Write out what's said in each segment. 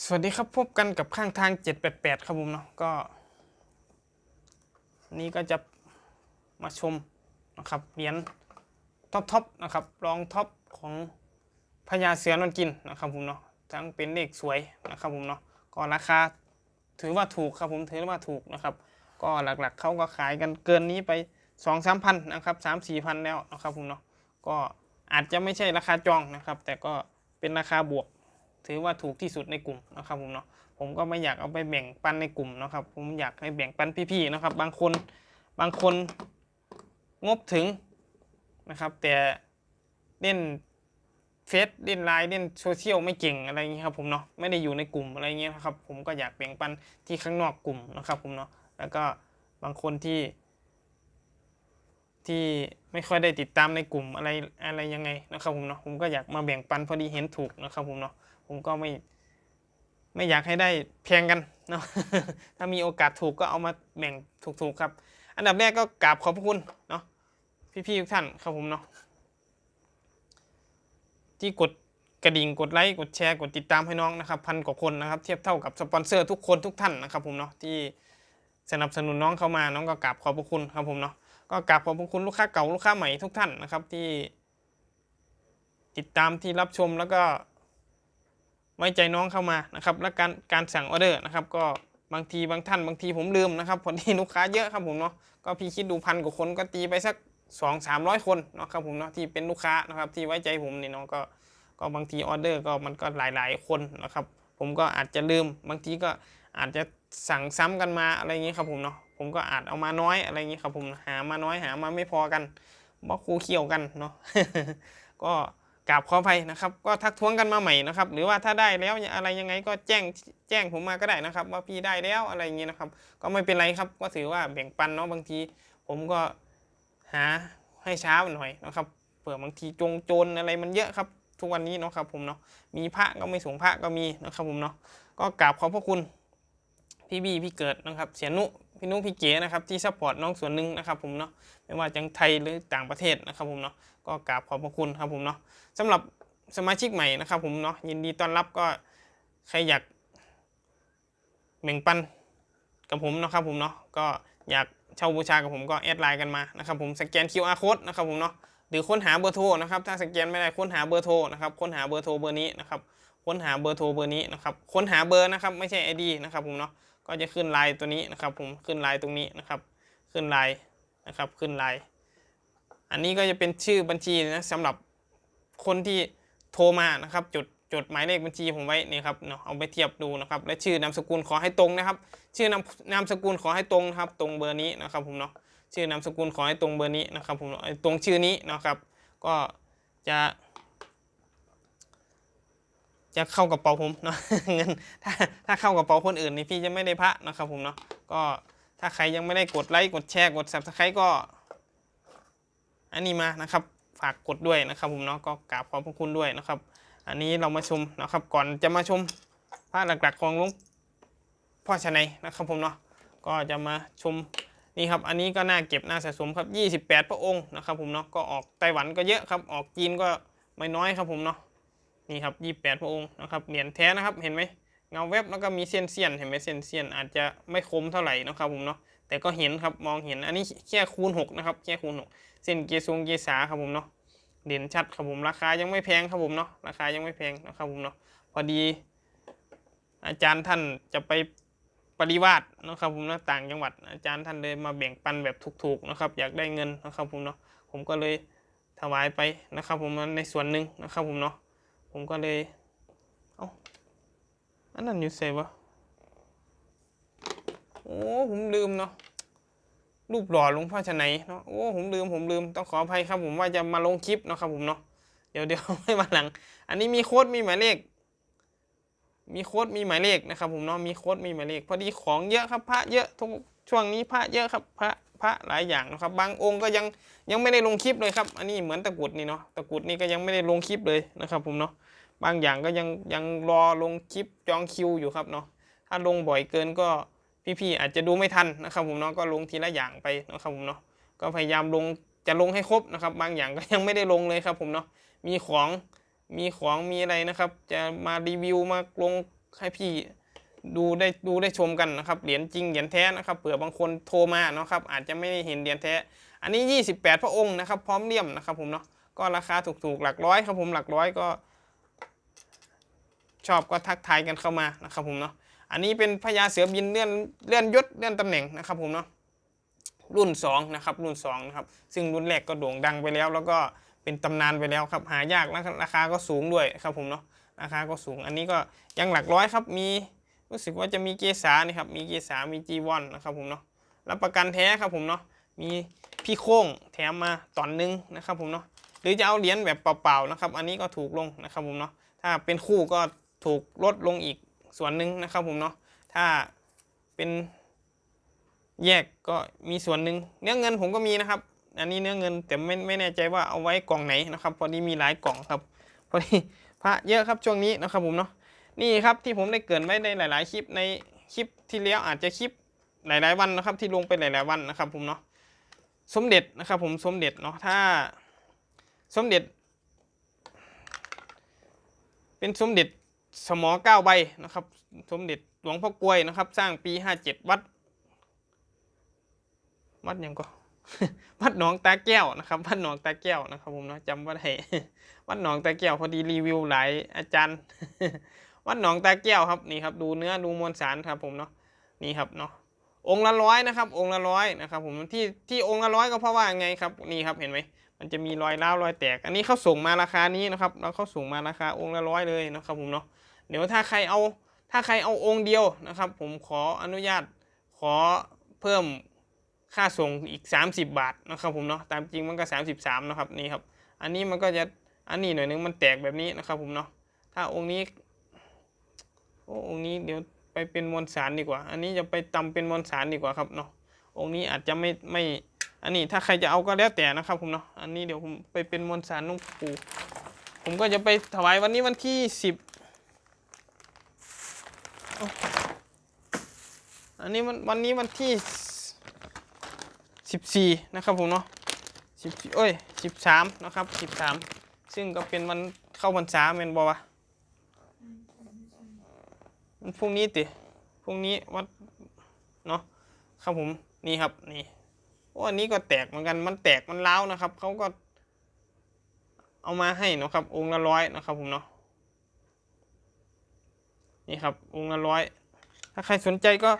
สวัสดีครับพบกันกับข้างทาง 788 ครับผมเนาะก็ นี้ก็จะมาชมนะครับเหรียญท็อปท็อปนะครับรองท็อปของพญาเสือนอนกินนะครับผมเนาะทั้งเป็นเลขสวยนะครับผมเนาะก็ราคาถือว่าถูกครับผมถือว่าถูกนะครับ ก็หลักๆเขาก็ขายกันเกินนี้ไป2 3 0 0 0นะครับ3 4 0 0 0 แล้วนะครับผมเนาะก็อาจจะไม่ใช่ราคาจองนะครับ แต่ก็เป็นราคาบวก ถือว่าถูกที่สุดในกลุ่มนะครับผมเนาะผมก็ไม่อยากเอาไปแบ่งปันในกลุ่มนะครับ ผมอยากให้แบ่งปันพี่ๆนะครับ บางคนบางคนงบถึงนะครับ แต่เล่นเฟซเล่นไลน์เล่นโซเชียลไม่เก่งอะไรอย่างเงี้ยครับผมเนาะไม่ได้อยู่ในกลุ่มอะไรเงี้ยนะครับ ผมก็อยากแบ่งปันที่ข้างนอกกลุ่มนะครับผมเนาะแล้วก็บางคนที่ ที่ไม่ค่อยได้ติดตามในกลุ่มอะไรอะไรยังไงนะครับผมเนาะผมก็อยากมาแบ่งปันพอดีเห็นถูกนะครับผมเนาะ ผมก็ไม่ไม่อยากให้ได้แพงกันเนาะถ้ามีโอกาสถูกก็เอามาแบ่งถูกๆครับ อันดับแรกก็กราบขอบพระคุณเนาะพี่ๆทุกท่านครับผมเนาะที่กดกระดิ่งกดไลค์กดแชร์กดติดตามให้น้องนะครับพันกว่าคนนะครับ เทียบเท่ากับสปอนเซอร์ทุกคนทุกท่านนะครับผมเนาะที่สนับสนุนน้องเข้ามาน้องก็กราบขอบพระคุณครับผมเนาะก็กราบขอบพระคุณลูกค้าเก่าลูกค้าใหม่ทุกท่านนะครับที่ติดตามที่รับชมแล้วก็ ไว้ใจน้องเข้ามานะครับ และการการสั่งออเดอร์นะครับ ก็บางทีบางท่านบางทีผมลืมนะครับพอดีลูกค้าเยอะครับผมเนาะก็พี่คิดดูพันกว่าคนก็ตีไปสักสองสามร้อยคนเนาะครับผมเนาะที่เป็นลูกค้านะครับที่ไว้ใจผมนี่เนาะก็ก็บางทีออเดอร์ก็มันก็หลาย ๆ คนนะครับ ผมก็อาจจะลืมบางทีก็อาจจะสั่งซ้ำกันมาอะไรอย่างนี้ครับผมเนาะผมก็อาจเอามาน้อยอะไรอย่างนี้ครับผมหามาน้อยหามาไม่พอกันบล็อกคูเคี่ยวกันเนาะก็ กราบขออภัยนะครับ ก็ทักท้วงกันมาใหม่นะครับ หรือว่าถ้าได้แล้วอะไรยังไงก็แจ้งแจ้งผมมาก็ได้นะครับ ว่าพี่ได้แล้วอะไรอย่างนี้ยนะครับ ก็ไม่เป็นไรครับก็ถือว่าแบ่งปันเนาะบางที ผมก็หาให้เช้าหน่อยนะครับเผื่อบางทีจงโจรอะไรมันเยอะครับ ทุกวันนี้เนาะครับผมเนาะมีพระก็ไม่ส่งพระก็มีนะครับผมเนาะก็กราบขอบพระคุณพี่บีพี่เกิดนะครับ เสียนุ พี่นุพี่เก๋นะครับที่ซัพพอร์ตน้องส่วนหนึ่งนะครับผมเนาะไม่ว่าจังไทยหรือต่างประเทศนะครับผมเนาะก็กราบขอบพระคุณครับผมเนาะสำหรับสมาชิกใหม่นะครับผมเนาะยินดีต้อนรับก็ใครอยากแบ่งปันกับผมนะครับผมเนาะก็อยากเช่าบูชากับผมก็แอดไลน์กันมานะครับผมสแกน QR code นะครับผมเนาะหรือค้นหาเบอร์โทรนะครับถ้าสแกนไม่ได้ค้นหาเบอร์โทรนะครับค้นหาเบอร์โทรเบอร์นี้นะครับค้นหาเบอร์โทรเบอร์นี้นะครับค้นหาเบอร์นะครับไม่ใช่ ID นะครับผมเนาะ ก็จะขึ้นลน์ตัวนี้นะครับ ผมขึ้นลน์ตรงนี้นะครับ ขึ้นลน์นะครับขึ้นลน์อันนี้ก็จะเป็นชื่อบัญชีนะสำหรับคนที่โทรมานะครับจดจดหมายเลขบัญชีผมไว้นี่ครับเนาะเอาไปเทียบดูนะครับ และชื่อนามสกุลขอให้ตรงนะครับ ชื่อนามนามสกุลขอให้ตรงนะครับ ตรงเบอร์นี้นะครับผมเนาะชื่อนามสกุลขอให้ตรงเบอร์นี้นะครับผมตรงชื่อนี้นะครับ ก็จะ จะเข้ากระเป๋าผมเนาะเงินถ้าถ้าเข้ากระเป๋าคนอื่นนี่พี่จะไม่ได้พระนะครับผมเนาะก็ถ้าใครยังไม่ได้กดไลค์กดแชร์กด subscribe ก็ อันนี้มานะครับฝากกดด้วยนะครับผมเนาะก็กราบขอบพระคุณด้วยนะครับ อันนี้เรามาชมนะครับก่อนจะมาชมพระหลักๆของหลวงพ่อชนัยนะครับผมเนาะก็จะมาชมนี่ครับ อันนี้ก็น่าเก็บน่าสะสมครับ 28 พระองค์นะครับผมเนาะ ก็ออกไต้หวันก็เยอะครับ ออกจีนก็ไม่น้อยครับผมเนาะ นี่ครับยี่แปดพระองค์นะครับเหรียญแท้นะครับเห็นไหมเงาแวบแล้วก็มีเส้นเสี้ยนเห็นไหมเส้นเสี้ยนอาจจะไม่คมเท่าไหร่นะครับผมเนาะแต่ก็เห็นครับมองเห็นอันนี้แค่คูณหกนะครับแค่คูณหกเส้นเกซงเกษาครับผมเนาะเด่นชัดครับผมราคายังไม่แพงครับผมเนาะราคายังไม่แพงนะครับผมเนาะพอดี อาจารย์ท่านจะไปปริวาสนะครับผมนะต่างจังหวัด อาจารย์ท่านเลยมาแบ่งปันแบบถูกๆนะครับ อยากได้เงินนะครับผมเนาะผมก็เลยถวายไปนะครับผมในส่วนหนึ่งนะครับผมเนาะ ผมก็เลย เอาอันนั้นอยู่ใส่วะโอ้ผมลืมเนาะรูปหล่อหลวงพ่อชนัยเนาะโอ้ผมลืมผมลืมต้องขออภัยครับผมว่าจะมาลงคลิปเนาะครับผมเนาะเดี๋ยวเดี๋ยวไม่มาหลัง อันนี้มีโค้ดมีหมายเลข มีโค้ดมีหมายเลขนะครับผมเนาะมีโค้ดมีหมายเลข พอดีของเยอะครับพระเยอะทุกช่วงนี้พระเยอะครับพระ พระหลายอย่างนะครับ บางองค์ก็ยังยังไม่ได้ลงคลิปเลยครับ อันนี้เหมือนตะกุดนี่เนาะตะกุดนี่ก็ยังไม่ได้ลงคลิปเลยนะครับผมเนาะบางอย่างก็ยังยังรอลงคลิปจองคิวอยู่ครับเนาะถ้าลงบ่อยเกินก็พี่ๆอาจจะดูไม่ทันนะครับผมเนาะก็ลงทีละอย่างไปนะครับผมเนาะก็พยายามลงจะลงให้ครบนะครับ บางอย่างก็ยังไม่ได้ลงเลยครับผมเนาะมีของมีของมีอะไรนะครับ จะมารีวิวมาลงให้พี่ ดูได้ดูได้ชมกันนะครับเหรียญจริงเหรียญแท้นะครับเผื่อบางคนโทรมาเนาะครับอาจจะไม่ได้เห็นเหรียญแท้ อันนี้ 28 พระองค์นะครับ พร้อมเลี่ยมนะครับผมเนาะก็ราคาถูกๆหลักร้อยครับผมหลักร้อยก็ ชอบก็ทักทายกันเข้ามานะครับผมเนาะอันนี้เป็นพญาเสือบินเลื่อนเลื่อนยศเลื่อนตำแหน่งนะครับผมเนาะรุ่น2นะครับรุ่น2นะครับซึ่งรุ่นแรกก็โด่งดังไปแล้ว แล้วก็เป็นตำนานไปแล้วครับหายากแล้วราคาก็สูงด้วยครับผมเนาะราคาก็สูงอันนี้ก็ยังหลักร้อยครับมี รู้สึกว่าจะมีเกษานี่ครับ มีเกษามีจีวอนนะครับผมเนาะ รับประกันแท้ครับผมเนาะ มีพี่โค้งแถมมาตอนนึงนะครับผมเนาะ หรือจะเอาเหรียญแบบเปล่าๆนะครับ อันนี้ก็ถูกลงนะครับผมเนาะ ถ้าเป็นคู่ก็ถูกลดลงอีกส่วนหนึ่งนะครับผมเนาะ ถ้าเป็นแยกก็มีส่วนหนึ่งเนื้อเงินผมก็มีนะครับ อันนี้เนื้อเงินแต่ไม่ไม่แน่ใจว่าเอาไว้กล่องไหนนะครับ พอดีมีหลายกล่องครับ พอดีพระเยอะครับช่วงนี้นะครับผมเนาะ นี่ครับที่ผมได้เกินไว้ในหลาย ๆ คลิปในคลิปที่แล้วอาจจะคลิปหลาย ๆ วันนะครับ ที่ลงไปหลาย ๆ วันนะครับ ผมเนาะสมเด็จนะครับ ผมสมเด็จเนาะถ้าสมเด็จ เป็นสมเด็จสมอเก้าใบนะครับ สมเด็จหลวงพ่อกลวยนะครับ สร้างปีห้าเจ็ดวัด วัดยังก็วัดหนองตาแก้วนะครับ วัดหนองตาแก้วนะครับ ผมเนาะจำว่าได้วัดหนองตาแก้วพอดีรีวิวหลายอาจารย์ วัดหนองตาแก้วครับนี่ครับดูเนื้อดูมวลสารครับผมเนาะนี่ครับเนาะองค์ละร้อยนะครับ องค์ละร้อยนะครับ ผมที่ที่องค์ละร้อยก็เพราะว่าไงครับนี่ครับเห็นไหมมันจะมีรอยร้าวรอยแตก อันนี้เขาส่งมาราคานี้นะครับแล้วเขาส่งมาราคาองค์ละร้อยเลยนะครับผมเนาะเดี๋ยวถ้าใครเอาถ้าใครเอาองค์เดียวนะครับ ผมขออนุญาตขอเพิ่มค่าส่งอีก 30 บาทนะครับผมเนาะตามจริงมันก็ 33นะครับนี่ครับ อันนี้มันก็จะอันนี้หน่อยนึงมันแตกแบบนี้นะครับผมเนาะถ้าองค์นี้ องค์นี้เดี๋ยวไปเป็นมวลสารดีกว่า อันนี้จะไปตำเป็นมวลสารดีกว่าครับเนาะองค์นี้อาจจะไม่ไม่อันนี้ถ้าใครจะเอาก็แล้วแต่นะครับผมเนาะอันนี้เดี๋ยวผมไปเป็นมวลสารหลุงปูผมก็จะไปถวายวันนี้วันที่สิบอันนี้วันวันนี้วันที่สิบสี่นะครับผมเนาะสิบเอ้ยสิบสามนะครับสิบสามซึ่งก็เป็นวันเข้าพรรษาเมนบอวะ รุ่งนี้ติพรุ่งนี้วัดเนาะครับผมนี่ครับนี่โอ้อันนี้ก็แตกเหมือนกันมันแตกมันร้านะครับเขาก็เอามาให้เนะครับ องค์ละร้อยนะครับผมเนาะนี่ครับองค์ละร้อยถ้าใครสนใจก็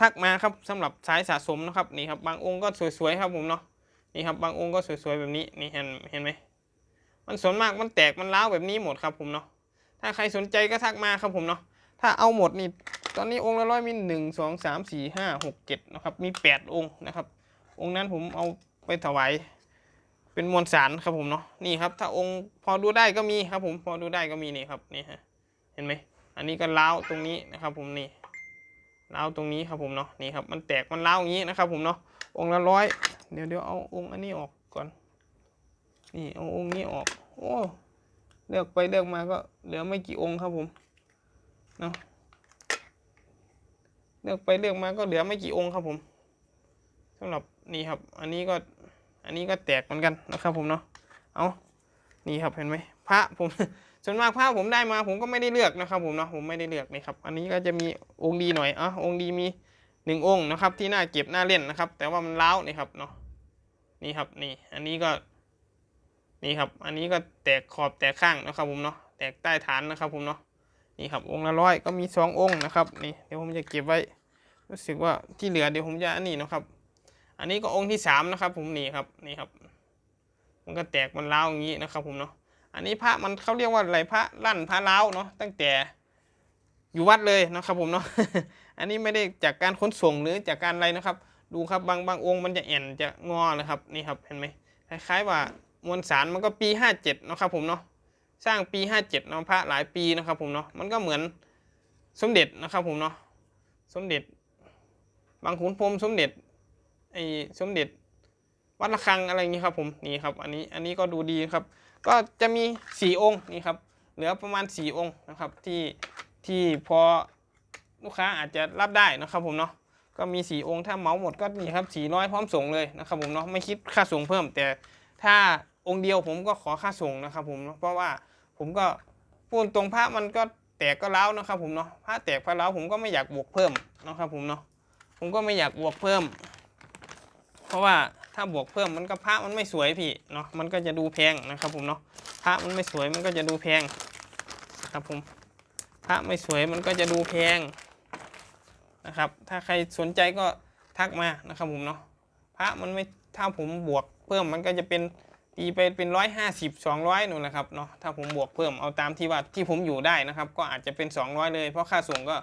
ทักมาครับสำหรับสายสะสมนะครับนี่ครับ บางองค์ก็สวยๆครับผมเนาะนี่ครับบางองค์ก็สวยๆแบบนี้นี่เห็นเห็นไหมมันส่วนมากมันแตกมันร้าแบบนี้หมดครับผมเนาะถ้าใครสนใจก็ทักมาครับผมเนาะ ถ้าเอาหมดนี่ตอนนี้องค์ละร้อยมีหนึ่งสองสามสี่ห้าหกเจ็ดนะครับ มีแปดองค์นะครับ องค์นั้นผมเอาไปถวายเป็นมวลสารครับผมเนาะนี่ครับ ถ้าองค์พอดูได้ก็มีครับ ผมพอดูได้ก็มีนี่ครับนี่ฮะเห็นไหมอันนี้ก็เล้าตรงนี้นะครับ ผมนี่เล้าตรงนี้ครับผมเนาะนี่ครับ มันแตกมันเล้าอย่างนี้นะครับ ผมเนาะองค์ละร้อยเดี๋ยวเดี๋ยวเอาองค์อันนี้ออกก่อน นี่เอาองค์นี้ออก โอ้เลือกไปเลือกมาก็เหลือไม่กี่องค์ครับผม เนาะเลือกไปเลือกมาก็เหลือไม่กี่องค์ครับผมสำหรับนี่ครับ อันนี้ก็อันนี้ก็แตกเหมือนกันนะครับผมเนาะเอานี่ครับเห็นไหมพระผมส่วนมากผ้าผมได้มาผมก็ไม่ได้เลือกนะครับผมเนาะผมไม่ได้เลือกนี่ครับ อันนี้ก็จะมีองค์ดีหน่อยอะองค์ดีมีหนึ่งองค์นะครับที่น่าเก็บน่าเล่นนะครับ แต่ว่ามันเล้าวนี่ครับเนาะนี่ครับนี่อันนี้ก็นี่ครับ อันนี้ก็แตกขอบแตกข้างนะครับผมเนาะแตกใต้ฐานนะครับผมเนาะ นี่ครับองค์ละร้อยก็มีสององค์นะครับนี่เดี๋ยวผมจะเก็บไว้รู้สึกว่าที่เหลือเดี๋ยวผมจะอันนี้นะครับ อันนี้ก็องค์ที่สามนะครับผมนี่ครับนี่ครับ มันก็แตกมันเล้าอย่างนี้นะครับผมเนาะอันนี้พระมันเขาเรียกว่าอะไรพระลั่นพระเล้าเนาะตั้งแต่อยู่วัดเลยนะครับผมเนาะอันนี้ไม่ได้จากการขนส่งหรือจากการอะไรนะครับ ดูครับบางบางองค์มันจะแอนจะงอนะครับนี่ครับเห็นไหมคล้ายๆว่ามวลสารมันก็ปีห้าเจ็ดนาะครับผมเนาะ สร้างปีห้าเจ็ดเนาะพระหลายปีนะครับผมเนาะมันก็เหมือนสมเด็จนะครับผมเนาะสมเด็จ บางขุนพรมสมเด็จไอ้สมเด็จวัดระฆังอะไรอย่างนี้ครับผมนี่ครับอันนี้อันนี้ก็ดูดีครับ ก็จะมีสี่องค์นี่ครับเหลือประมาณสี่องค์นะครับที่ที่พอลูกค้าอาจจะรับได้นะครับผมเนาะก็มีสี่องค์ถ้าเหมาหมดก็นี่ครับสี่ร้อยพร้อมส่งเลยนะครับผมเนาะไม่คิดค่าส่งเพิ่ม แต่ถ้าองค์เดียวผมก็ขอค่าส่งนะครับผมเนาะเพราะว่า ผมก็พูดตรงพระมันก็แตกก็ร้านะครับ ผมเนาะพระแตกพระร้าผมก็ไม่อยากบวกเพิ่มนะครับ ผมเนาะผมก็ไม่อยากบวกเพิ่ม เพราะว่าถ้าบวกเพิ่มมันก็พระมันไม่สวยพี่เนาะมันก็จะดูแพงนะครับ ผมเนาะพระมันไม่สวยมันก็จะดูแพงครับผมพระไม่สวยมันก็จะดูแพงนะครับ ถ้าใครสนใจก็ทักมานะครับ ผมเนาะพระมันไม่ถ้าผมบวกเพิ่มมันก็จะเป็น ตีไปเป็นร้อยห้าสิบสองร้อยนู่นนะครับเนาะถ้าผมบวกเพิ่มเอาตามที่ว่าที่ผมอยู่ได้นะครับ ก็อาจจะเป็น200เลย เพราะค่าส่งก็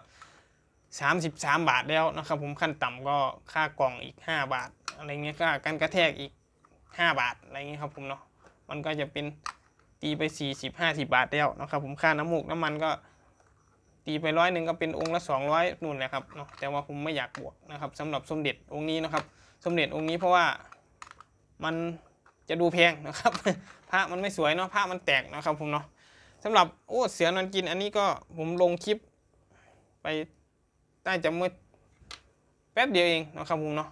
33บาทแล้วนะครับผมขั้นต่ำก็ค่ากล่องอีก5บาท อะไรเงี้ยก็การกระแทกอีก5บาทอะไรเงี้ยครับผมเนาะมันก็จะเป็นตีไป40 50บาทแล้วนะครับผมค่าน้ำมูกน้ำมันก็ตีไปร้อยหนึ่งก็เป็นองค์ละ 200นู่นแหละครับเนาะแต่ว่าผมไม่อยากบวกนะครับสำหรับสมเด็จองค์นี้นะครับ สมเด็จองค์นี้เพราะว่ามัน จะดูแพงนะครับพระมันไม่สวยเนาะพระมันแตกนะครับผมเนาะสำหรับโอ้เสือนอนกินอันนี้ก็ผมลงคลิป ไปน่าจะเมื่อแป๊บเดียวเองนะครับผมเนาะ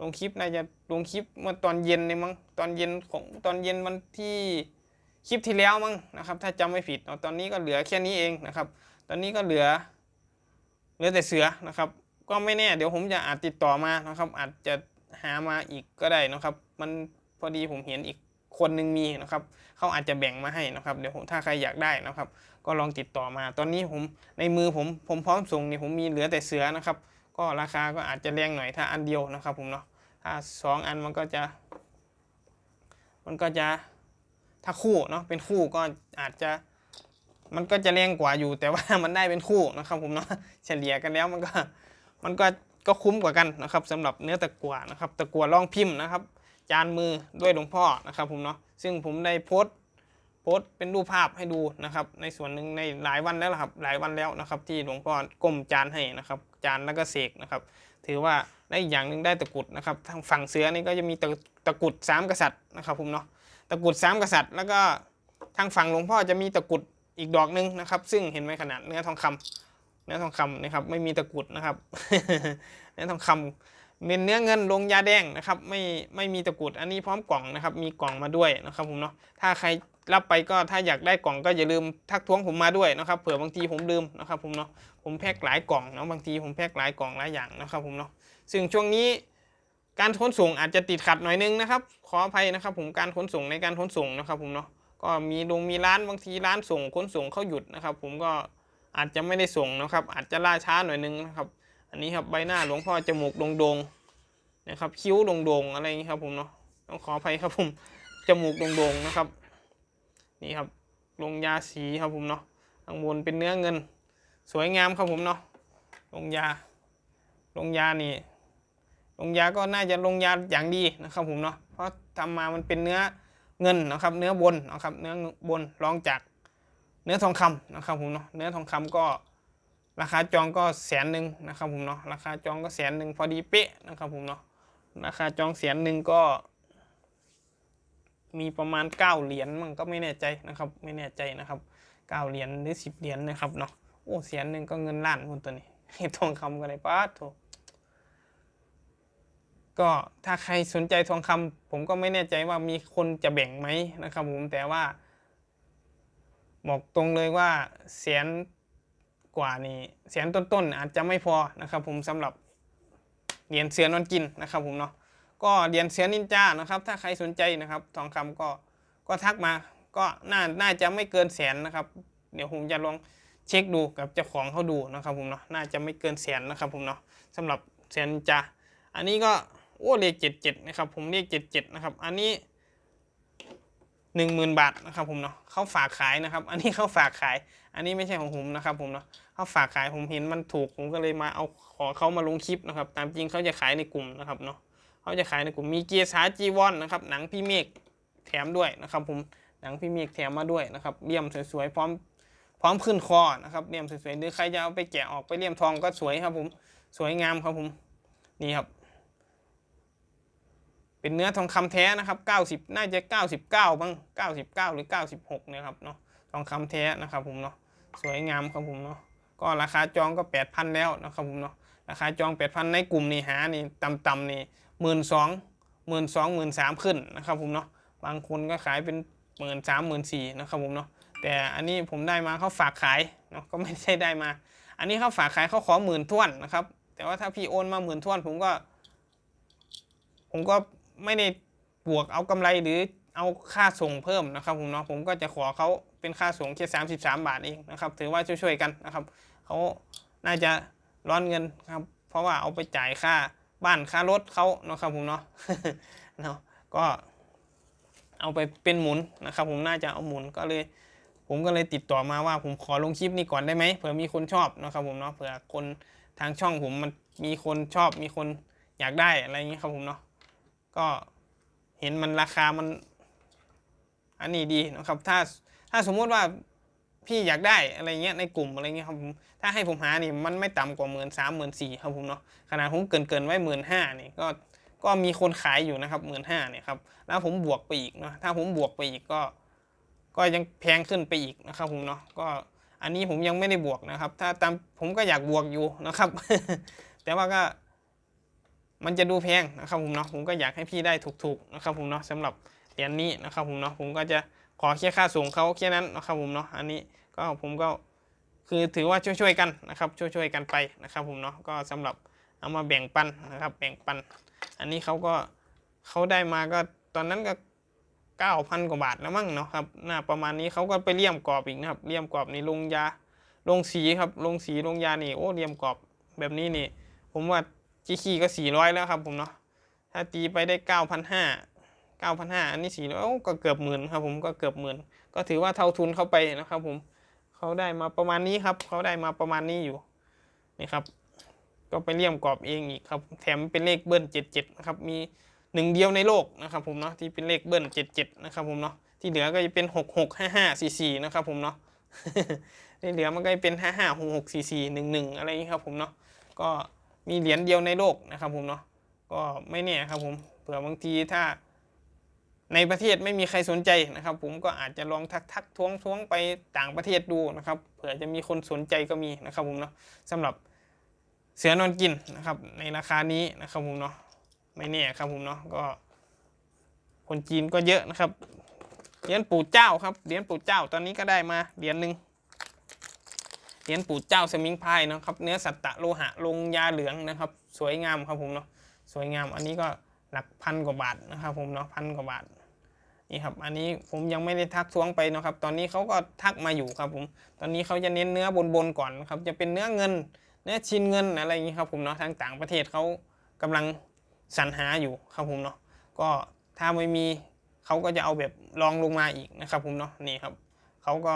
ลงคลิปน่าจะลงคลิปเมื่อตอนเย็นนี่มั้งตอนเย็นของตอนเย็นวันที่คลิปที่แล้วมั้งนะครับ ถ้าจำไม่ผิดเนาะตอนนี้ก็เหลือแค่นี้เองนะครับ ตอนนี้ก็เหลือเหลือแต่เสือนะครับ ก็ไม่แน่เดี๋ยวผมจะอาจติดต่อมานะครับ อาจจะหามาอีกก็ได้นะครับ มัน พอดีผมเห็นอีกคนหนึ่งมีนะครับเขาอาจจะแบ่งมาให้นะครับเดี๋ยวผมถ้าใครอยากได้นะครับ ก็ลองติดต่อมา ตอนนี้ผมในมือผมผมพร้อมส่งนี่ผมมีเหลือแต่เสือนะครับ ก็ราคาก็อาจจะแรงหน่อยถ้าอันเดียวนะครับผมเนาะถ้าสองอันมันก็จะ มันก็จะถ้าคู่เนาะเป็นคู่ก็อาจจะมันก็จะแรงกว่าอยู่ แต่ว่ามันได้เป็นคู่นะครับผมเนาะเฉลี่ยกันแล้วมันก็มันก็ก็คุ้มกว่ากันนะครับสำหรับเนื้อตะกั่วนะครับ ตะกั่วร่องพิมพ์นะครับ จานมือด้วยหลวงพ่อนะครับผมเนาะซึ่งผมได้โพสต์โพสต์เป็นรูปภาพให้ดูนะครับ ในส่วนหนึ่งในหลายวันแล้วครับหลายวันแล้วนะครับ ที่หลวงพ่อก้มจานให้นะครับ จานแล้วก็เสกนะครับ ถือว่าได้อีกอย่างหนึ่งได้ตะกุดนะครับทางฝั่งเสือนี่ก็จะมีตะตะกุดสามกษัตริย์นะครับผมเนาะตะกุดสามกษัตริย์ แล้วก็ทางฝั่งหลวงพ่อจะมีตะกุดอีกดอกหนึ่งนะครับ ซึ่งเห็นไหมขนาดเนื้อทองคำเนื้อทองคำนะครับไม่มีตะกุดนะครับเนื้อทองคำ เป็นเนื้อเงินลงยาแดงนะครับไม่ไม่มีตะกุดอันนี้พร้อมกล่องนะครับมีกล่องมาด้วยนะครับผมเนาะถ้าใครรับไปก็ถ้าอยากได้กล่องก็อย่าลืมทักท้วงผมมาด้วยนะครับเผื่อบางทีผมลืมนะครับผมเนาะผมแพ็คหลายกล่องเนาะบางทีผมแพ็คหลายกล่องหลายอย่างนะครับผมเนาะซึ่งช่วงนี้การขนส่งอาจจะติดขัดหน่อยนึงนะครับขออภัยนะครับผมการขนส่งในการขนส่งนะครับผมเนาะก็มีลงมีร้านบางทีร้านส่งขนส่งเขาหยุดนะครับ ผมก็อาจจะไม่ได้ส่งนะครับ อาจจะล่าช้าหน่อยนึงนะครับ อันนี้ครับใบหน้าหลวงพ่อจมูกโด่งๆนะครับ คิ้วโด่งๆอะไรอย่างนี้ครับผมเนาะต้องขออภัยครับผมจมูกโด่งๆนะครับ นี่ครับลงยาสีครับผมเนาะข้างบนเป็นเนื้อเงิน สวยงามครับผมเนาะลงยา ลงยานี่ลงยาก็น่าจะลงยาอย่างดีนะครับผมเนาะเพราะทำมามันเป็นเนื้อเงินนะครับ เนื้อบนนะครับ เนื้อบนรองจากเนื้อทองคำนะครับผมเนาะเนื้อทองคำก็ ราคาจองก็แสนหนึ่งนะครับผมเนาะราคาจองก็แสนหนึ่งพอดีเป๊ะนะครับผมเนาะราคาจองแสนหนึ่งก็ มีประมาณเก้าเหรียญมั่งก็ไม่แน่ใจนะครับ ไม่แน่ใจนะครับเก้าเหรียญหรือสิบเหรียญนะครับเนาะโอ้แสนหนึ่งก็เงินล้านคนตัวนี้ทองคำก็ได้ป้าดโถก็ถ้าใครสนใจทองคำผมก็ไม่แน่ใจว่ามีคนจะแบ่งไหมนะครับผมแต่ว่า บอกตรงเลยว่าแสน กว่านี่แสนต้นๆอาจจะไม่พอนะครับผมสำหรับเหรียญเสือนอนกินนะครับผมเนาะก็เหรียญเสือนินจานะครับ ถ้าใครสนใจนะครับทองคำก็ก็ทักมาก็น่าน่าจะไม่เกินแสนนะครับ เดี๋ยวผมจะลองเช็คดูกับเจ้าของเขาดูนะครับผมเนาะน่าจะไม่เกินแสนนะครับผมเนาะสำหรับเสือนินจาอันนี้ก็โอ้เลขเจ็ดเจ็ดนะครับผมเลขเจ็ดเจ็ดนะครับอันนี้หนึ่งหมื่นบาทนะครับผมเนาะเขาฝากขายนะครับ อันนี้เขาฝากขาย อันนี้ไม่ใช่ของผมนะครับผมเนาะ เขาฝากขายผมเห็นมันถูกผมก็เลยมาเอาขอเขามาลงคลิปนะครับ ตามจริงเขาจะขายในกลุ่มนะครับเนาะเขาจะขายในกลุ่มมีเกียร์สาจีวอนนะครับ หนังพี่เมฆแถมด้วยนะครับผมหนังพี่เมฆแถมมาด้วยนะครับเลี่ยมสวยๆพร้อมพร้อมขึ้นคอนะครับเลี่ยมสวยๆหรือใครจะเอาไปแกะออกไปเลี่ยมทองก็สวยครับผมสวยงามครับผมนี่ครับ เป็นเนื้อทองคำแท้นะครับ 90 น่าจะ 99บ้าง99 หรือ 96เนี่ยครับเนาะทองคำแท้นะครับผมเนาะสวยงามครับผมเนาะ ก็ราคาจองก็ 8,000 แล้วนะครับผมเนาะราคาจอง 8,000 ในกลุ่มนี่หานี่ต่ำๆนี่หมื่นสองหมื่นสองหมื่นสามขึ้นนะครับผมเนาะบางคนก็ขายเป็นหมื่นสามหมื่นสี่นะครับผมเนาะแต่อันนี้ผมได้มาเขาฝากขายเนาะก็ไม่ใช่ได้มา อันนี้เขาฝากขายเขาขอหมื่นท้วนนะครับแต่ว่าถ้าพี่โอนมาหมื่นท้วนผมก็ ผมก็ไม่ได้บวกเอากำไรหรือเอาค่าส่งเพิ่มนะครับผมเนาะผมก็จะขอเขาเป็นค่าส่งแค่สามสิบสามบาทเองนะครับถือว่าช่วยๆกันนะครับ เขาน่าจะร้อนเงินครับ เพราะว่าเอาไปจ่ายค่าบ้านค่ารถเขาเนาะครับผมเนาะเนาะก็เอาไปเป็นหมุนนะครับ ผมน่าจะเอาหมุนก็เลย ผมก็เลยติดต่อมาว่าผมขอลงคลิปนี้ก่อนได้ไหมเผื่อมีคนชอบนะครับผมเนาะเผื่อคนทางช่องผมมันมีคนชอบมีคนอยากได้อะไรอย่างนี้ครับผมเนาะก็เห็นมันราคามันอันนี้ดีนะครับ ถ้าถ้าสมมุติว่า พี่อยากได้อะไรเงี้ยในกลุ่มอะไรเงี้ยครับผมถ้าให้ผมหานี่มันไม่ต่ำกว่าหมื่นสามหมื่นสี่ครับผมเนาะขนาดผมเกินเกินไว้หมื่นห้านี่ก็ก็มีคนขายอยู่นะครับหมื่นห้าเนี่ยครับแล้วผมบวกไปอีกเนาะถ้าผมบวกไปอีกก็ ก็ยังแพงขึ้นไปอีกนะครับผมเนาะก็อันนี้ผมยังไม่ได้บวกนะครับ ถ้าตามผมก็อยากบวกอยู่นะครับ แต่ว่าก็ มันจะดูแพงนะครับผมเนาะผมก็อยากให้พี่ได้ถูกๆนะครับผมเนาะสำหรับเหรียญนี้นะครับผมเนาะผมก็จะ ขอแค่ค่าส่งเขาแค่นั้นนะครับผมเนาะอันนี้ก็ผมก็คือถือว่าช่วยๆกันนะครับช่วยๆกันไปนะครับผมเนาะก็สำหรับเอามาแบ่งปันนะครับแบ่งปัน อันนี้เขาก็เขาได้มาก็ตอนนั้นก็เก้าพันกว่าบาทแล้วมั้งเนาะครับน่าประมาณนี้เขาก็ไปเลี่ยมกรอบอีกนะครับเลี่ยมกรอบนี่ลงยาลงสีครับลงสีลงยานี่โอ้เลี่ยมกรอบแบบนี้นี่ ผมว่าจีคีก็สี่ร้อยแล้วครับผมเนาะถ้าตีไปได้เก้าพันห้า เก้าพันห้าอันนี้สี่ร้อยก็เกือบหมื่นครับผมก็เกือบหมื่นก็ถือว่าเท่าทุนเข้าไปนะครับผมเขาได้มาประมาณนี้ครับเขาได้มาประมาณนี้อยู่นี่ครับ ก็ไปเลี่ยมกรอบเองอีกครับแถมเป็นเลขเบิ้ลเจ็ดเจ็ดนะครับมีหนึ่งเดียวในโลกนะครับผมเนาะที่เป็นเลขเบิ้ลเจ็ดเจ็ดนะครับผมเนาะที่เหลือก็จะเป็นหกหกห้าห้าสี่สี่นะครับผมเนาะที่เหลือมันก็จะเป็นห้าห้าหกหกสี่สี่หนึ่งหนึ่งอะไรอย่างนี้ครับผมเนาะก็มีเหรียญเดียวในโลกนะครับผมเนาะก็ไม่แน่ครับผมเผื่อบางทีถ้า ในประเทศไม่มีใครสนใจนะครับ ผมก็อาจจะลองทักทักท้วงท้วงไปต่างประเทศดูนะครับเผื่อจะมีคนสนใจก็มีนะครับผมเนาะสำหรับเสือนอนกินนะครับ ในราคานี้นะครับผมเนาะไม่แน่ครับผมเนาะก็ คนจีนก็เยอะนะครับเหรียญปู่เจ้าครับเหรียญปู่เจ้าตอนนี้ก็ได้มาเหรียญหนึ่งเหรียญปู่เจ้าสมิงพรายนะครับ เนื้อสัตตะโลหะลงยาเหลืองนะครับ สวยงามครับผมเนาะสวยงามอันนี้ก็หลักพันกว่าบาทนะครับผมเนาะพันกว่าบาท นี่ครับ อันนี้ผมยังไม่ได้ทักท้วงไปนะครับ ตอนนี้เขาก็ทักมาอยู่ครับผม ตอนนี้เขาจะเน้นเนื้อบนๆก่อนครับ จะเป็นเนื้อเงิน เนื้อชิ้นเงินอะไรอย่างนี้ครับผมเนาะ ทางต่างประเทศเขากำลังสรรหาอยู่ครับผมเนาะ ก็ถ้าไม่มีเขาก็จะเอาแบบรองลงมาอีกนะครับผมเนาะ นี่ครับ เขาก็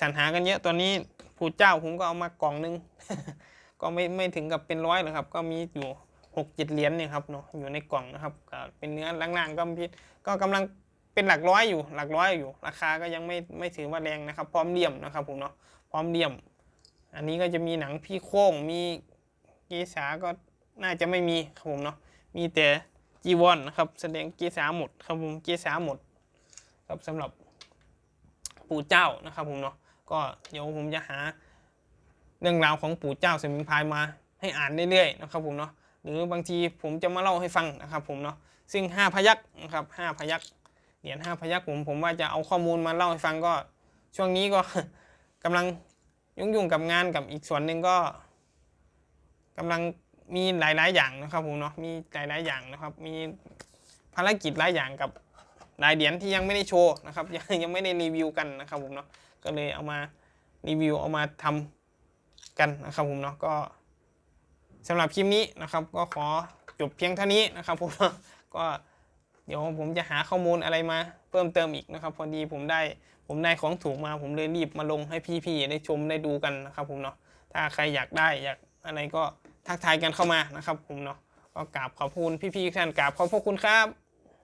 สรรหากันเยอะ ตอนนี้ผู้เจ้าผมก็เอามากล่องนึง ก็ไม่ไม่ถึงกับเป็นร้อยหรอกครับ ก็มีอยู่หกเจ็ดเหรียญเนี่ยครับเนาะ อยู่ในกล่องนะครับ เป็นเนื้อล่างๆก็มีก็กำลัง เป็นหลักร้อยอยู่หลักร้อยอยู่ ราคาก็ยังไม่ไม่ถือว่าแรงนะครับ พร้อมเลี่ยมนะครับผมเนาะพร้อมเลี่ยม อันนี้ก็จะมีหนังพี่โค้งมีเกษาก็น่าจะไม่มีครับผมเนาะมีแต่จีวรนนะครับแสดงเกษาหมดครับผมเกษาหมดครับสำหรับปู่เจ้านะครับผมเนาะก็เดี๋ยวผมจะหาเรื่องราวของปู่เจ้าสมิงพายมาให้อ่านเรื่อยๆนะครับผมเนาะหรือบางทีผมจะมาเล่าให้ฟังนะครับผมเนาะซึ่งห้าพยักษ์นะครับห้าพยักษ์ เหรียญห้าพยักผมผมว่าจะเอาข้อมูลมาเล่าให้ฟังก็ช่วงนี้ก็กำลังยุ่งๆกับงานกับอีกส่วนหนึ่งก็กำลังมีหลาย ๆ อย่างนะครับผมเนาะมีหลาย ๆ อย่างนะครับ มีภารกิจหลายอย่างกับหลายเหรียญที่ยังไม่ได้โชว์นะครับ ยังยังไม่ได้รีวิวกันนะครับผมเนาะก็เลยเอามารีวิวเอามาทำกันนะครับผมเนาะก็สำหรับคลิปนี้นะครับ ก็ขอจบเพียงเท่านี้นะครับผมก็ เดี๋ยวผมจะหาข้อมูลอะไรมาเพิ่มเติมอีกนะครับ พอดีผมได้ผมได้ของถูกมา ผมเลยรีบมาลงให้พี่ๆได้ชมได้ดูกันนะครับ ผมเนาะถ้าใครอยากได้อยากอะไรก็ทักทายกันเข้ามานะครับ ผมเนาะก็กราบขอบคุณพี่ๆท่านกราบขอบพระคุณครับ